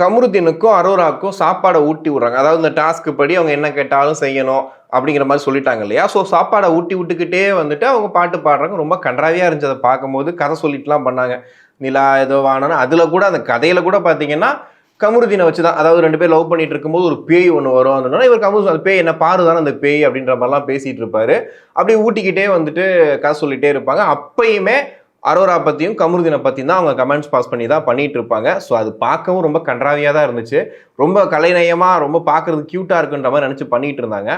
கமருதீனுக்கும் அரோராக்கும் சாப்பாடை ஊட்டி விடுறாங்க. அதாவது இந்த டாஸ்க்கு படி அவங்க என்ன கேட்டாலும் செய்யணும் அப்படிங்கிற மாதிரி சொல்லிட்டாங்க இல்லையா? ஸோ சாப்பாடை ஊட்டி விட்டுக்கிட்டே வந்துட்டு அவங்க பாட்டு பாடுறாங்க. ரொம்ப கன்றாவியாக இருந்துச்சு அதை பார்க்கும்போது. கதை சொல்லிட்டுலாம் பண்ணாங்க. நிலா ஏதோ வானம்னு அதில் கூட அந்த கதையில் கூட பார்த்தீங்கன்னா கமருதீனை வச்சு தான் அதாவது ரெண்டு பேர் லவ் பண்ணிட்டு இருக்கும்போது ஒரு பேய் ஒன்று வரும். அதனால இவர் கமரு அந்த பேய் என்ன பாருதானே அந்த பேய் அப்படின்ற மாதிரிலாம் பேசிகிட்டு இருப்பாரு. அப்படியே ஊட்டிக்கிட்டே வந்துட்டு கதை சொல்லிகிட்டே இருப்பாங்க. அப்பயுமே அரோரா பற்றியும் கமருதினை பற்றியும் தான் அவங்க கமெண்ட்ஸ் பாஸ் பண்ணி தான் பண்ணிட்டு இருப்பாங்க ஸோ அது பார்க்கவும் ரொம்ப கன்றாவியாக தான் இருந்துச்சு. ரொம்ப கலைநயமாக ரொம்ப பார்க்கறது க்யூட்டாக இருக்குன்ற மாதிரி நினச்சி பண்ணிட்டு இருந்தாங்க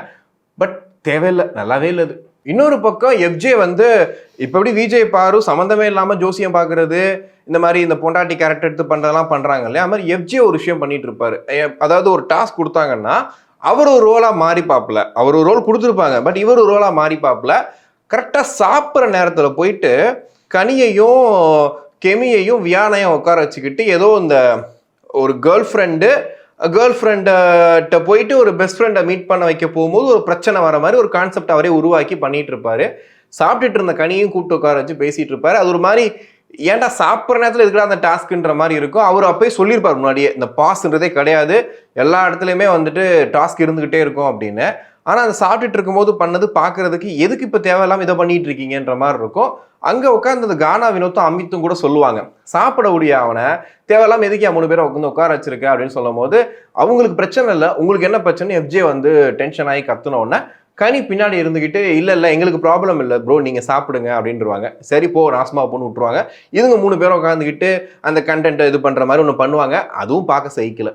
பட் தேவையில்லை நல்லாவே இல்லை அது. இன்னொரு பக்கம் எஃப்ஜே வந்து இப்போ எப்படி விஜய் பாரு சம்மந்தமே இல்லாமல் ஜோசியம் பார்க்குறது இந்த மாதிரி இந்த பொண்டாட்டி கேரக்டர் எடுத்து பண்ணுறதெல்லாம் பண்ணுறாங்க இல்லையா? அது மாதிரி எஃப்ஜே ஒரு விஷயம் பண்ணிட்டு இருப்பாரு அதாவது ஒரு டாஸ்க் கொடுத்தாங்கன்னா அவர் ஒரு ரோலாக மாறி பார்ப்பல. அவர் ஒரு ரோல் கொடுத்துருப்பாங்க. பட் இவர் ஒரு ரோலாக மாறி பார்ப்பல. கரெக்டாக சாப்பிட்ற நேரத்தில் போயிட்டு கனியையும் கெமியையும் வியானையும் உட்கார வச்சுக்கிட்டு ஏதோ இந்த ஒரு கேர்ள் ஃப்ரெண்டு கேர்ள் ஃப்ரெண்ட்ட போயிட்டு ஒரு பெஸ்ட் ஃப்ரெண்டை மீட் பண்ண வைக்க போகும்போது ஒரு பிரச்சனை வர மாதிரி ஒரு கான்செப்ட் அவரே உருவாக்கி பண்ணிட்டு இருப்பாரு. சாப்பிட்டுட்டு இருந்த கனியும் கூப்பிட்டு உட்கார வச்சு பேசிட்டு இருப்பாரு. அது ஒரு மாதிரி ஏன்டா சாப்பிட்ற நேரத்தில் எதுக்குடா அந்த டாஸ்க்குன்ற மாதிரி இருக்கும். அவர் அப்பயே சொல்லியிருப்பார் முன்னாடியே இந்த பாஸ்ன்றதே கிடையாது. எல்லா இடத்துலையுமே வந்துட்டு டாஸ்க் இருந்துக்கிட்டே இருக்கும் அப்படின்னு. ஆனால் அதை சாப்பிட்டுட்டு இருக்கும்போது பண்ணது பார்க்கறதுக்கு எதுக்கு இப்போ தேவையில்லாம இதை பண்ணிட்டு இருக்கீங்கன்ற மாதிரி இருக்கும். அங்கே உட்காந்து அந்த கானா வினோத்தும் அமித்தும் கூட சொல்லுவாங்க. சாப்பிட முடிய அவனை தேவையில்லாம எதுக்கு மூணு பேரை உட்காந்து உட்கார வச்சிருக்க? அப்படின்னு சொல்லும் போது அவங்களுக்கு பிரச்சனை இல்லை. உங்களுக்கு என்ன பிரச்சனை எஃப்ஜே வந்து டென்ஷன் ஆகி கத்துனோடனே கனி பின்னாடி இருந்துக்கிட்டு இல்லை இல்லை எங்களுக்கு ப்ராப்ளம் இல்லை ப்ரோ நீங்கள் சாப்பிடுங்க. அப்படின்றவாங்க. சரி போ நாசமா போன்னு விட்டுருவாங்க. இதுங்க மூணு பேரும் உட்காந்துக்கிட்டு அந்த கண்டென்ட்டை இது பண்ணுற மாதிரி ஒன்று பண்ணுவாங்க. அதுவும் பார்க்க சகிக்கல.